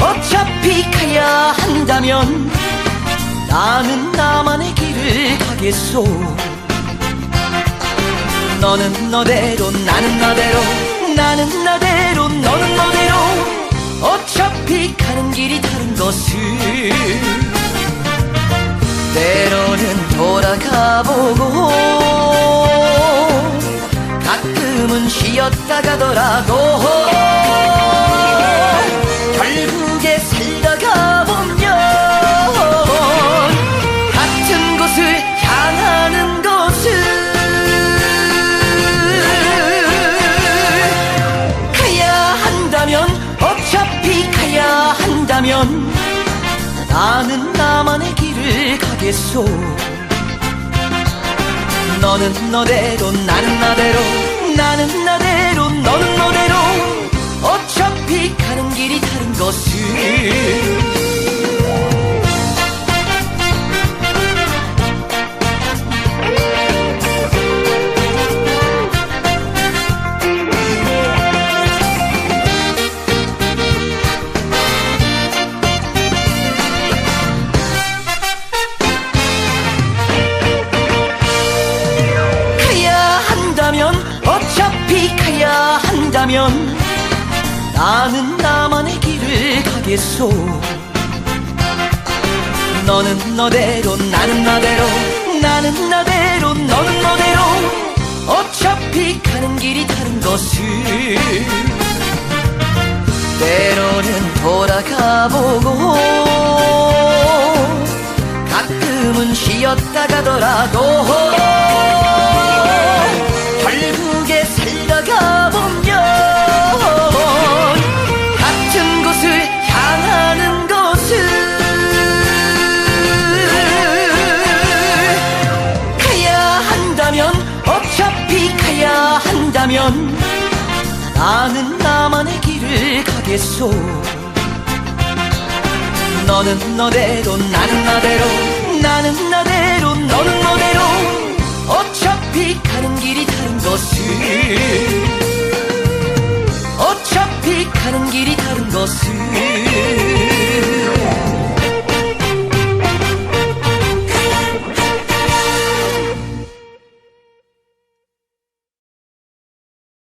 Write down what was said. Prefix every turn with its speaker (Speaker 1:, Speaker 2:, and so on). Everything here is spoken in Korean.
Speaker 1: 어차피 가야 한다면 나는 나만의 길을 가겠소. 너는 너대로 나는 나대로 나는 나대로 너는 너대로 어차피 가는 길이 다른 것을 때로는 돌아가 보고 가끔은 쉬었다 가더라도 결국에 한다면 나는 나만의 길을 가겠소. 너는 너대로 나는 나대로 나는 나대로 너는 너대로. 어차피 가는 길이 다른 것을 한다면 나는 나만의 길을 가겠소. 너는 너대로 나는 나대로 나는 나대로 너는 너대로 어차피 가는 길이 다른 것을 때로는 돌아가 보고 가끔은 쉬었다 가더라도 한다면 나는 나만의 길을 가겠소. 너는 너대로 나는 나대로 나는 나대로 너는 너대로 어차피 가는 길이 다른 것을. 어차피 가는 길이 다른 것을